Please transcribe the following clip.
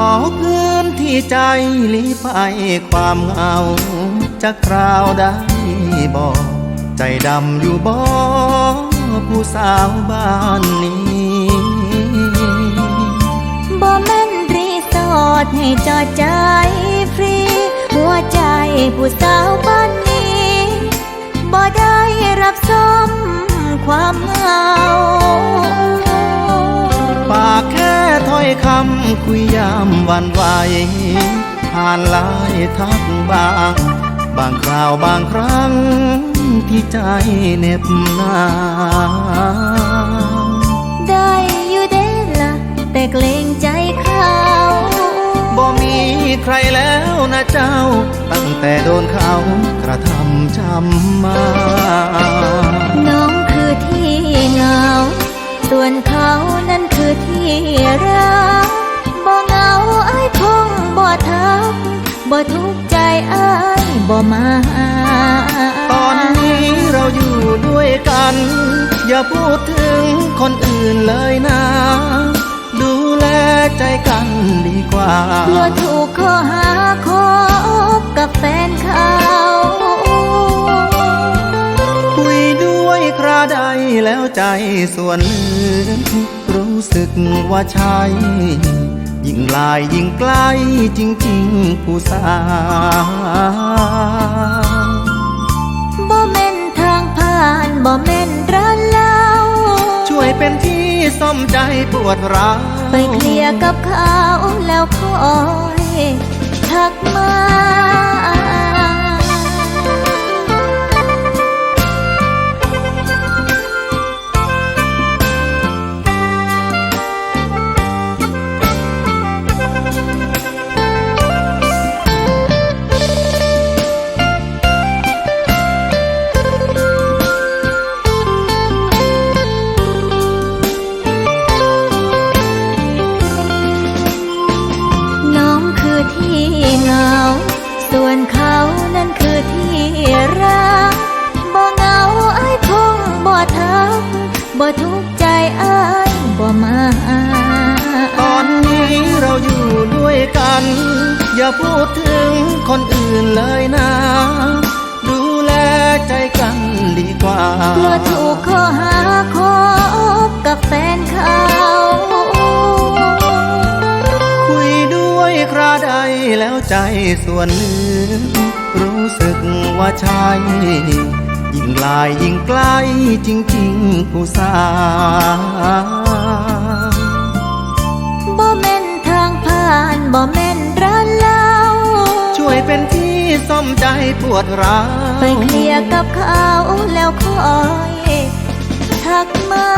อพื้นที่ใจลีภัยความเหงาจะคราวได้บอกใจดำอยู่บ่ผู้สาวบ้านนี้บ่แม่นรีสอร์ทให้จอดใจฟรี หัวใจผู้สาวบ้านนี้บ่ได้รับซ้อมความเหงา อยคำคุยยามวันไหวผ่านลายทักบาง บางคราวบางครั้งที่ใจเหน็บหนาวได้อยู่เด้ละแต่เกรงใจเขาบ่มีใครแล้วนะเจ้า ตั้งแต่โดนเขากระทำช้ำมา น้องคือที่เงา ส่วนเขานั้นคือที่ รักบ่เหงาไอ้ายคงบ่ทักบ่ทุกข์ใจไอ้ายบ่มาหาตอนนี้เราอยู่ด้วยกัน อย่าพูดถึงคนอื่นเลยนะดูแลใจกันดีกว่ากลัวถูกข้อหาคบกับแฟนเขาคุยด้วยคราใดแล้วใจส่วนลึก รู้สึกว่าใช่ยิ่งลายยิ่งใกล้จริง ๆ ผู้สาวบ่แม่นทางผ่านบ่แม่นร้านเหล้าช่วยเป็นที่ซ่อมใจปวดร้าวไปเคลียร์กับเขาแล้วคอยทักมา เหงา ส่วนเขานั้นคือที่รักบ่เหงาไอ้คงบ่ทักบ่ทุกข์ใจไอ้บ่มาตอนนี้เราอยู่ด้วยกัน อย่าพูดถึงคนอื่นเลยนะ ราใดแล้วใจส่วนลึกรู้สึกว่าใช่ยิ่งลายยิ่งใกล้จริงๆผู้สาวบ่แม่นทางผ่านบ่แม่นร้านเหล้าช่วยเป็นที่ซ่อมใจปวดร้าวไปเคลียร์กับเขาแล้วคอยทักมา